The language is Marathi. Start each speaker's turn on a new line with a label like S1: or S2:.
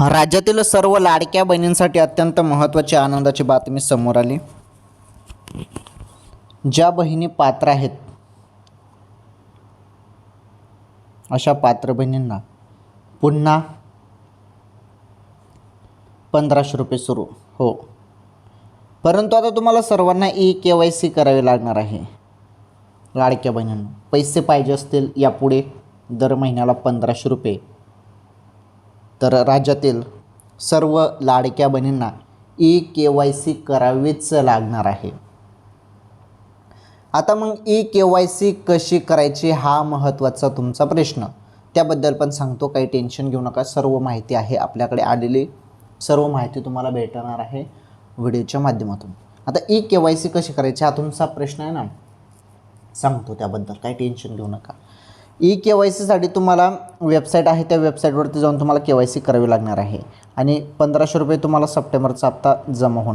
S1: राज्यातील सर्व लाडक्या बहिणींसाठी अत्यंत महत्त्वाची आनंदाची बातमी समोर आली. ज्या बहिणी पात्र आहेत अशा पात्र बहिणींना पुन्हा पंधराशे रुपये सुरू. हो. परंतु आता तुम्हाला सर्वांना ई के वाय सी करावी लागणार आहे. लाडक्या बहिणींना पैसे पाहिजे असतील यापुढे दर महिन्याला पंधराशे रुपये. तर राज्यातील सर्व लाडक्या बहिणींना ई के वाय सी करावीच लागणार आहे. आता मग ई के वाय सी कशी करायची हा महत्त्वाचा तुमचा प्रश्न. त्याबद्दल पण सांगतो काही टेन्शन घेऊ नका. सर्व माहिती आहे आपल्याकडे आलेली. सर्व माहिती तुम्हाला भेटणार आहे व्हिडिओच्या माध्यमातून. आता ई के वाय सी कशी करायची हा तुमचा प्रश्न आहे ना. सांगतो त्याबद्दल काही टेन्शन घेऊ नका. ई के वाय सीसाठी तुम्हाला वेबसाईट आहे त्या वेबसाईटवरती जाऊन तुम्हाला के वाय सी करावी लागणार आहे. आणि पंधराशे रुपये तुम्हाला सप्टेंबरचा हप्ता जमा होणार.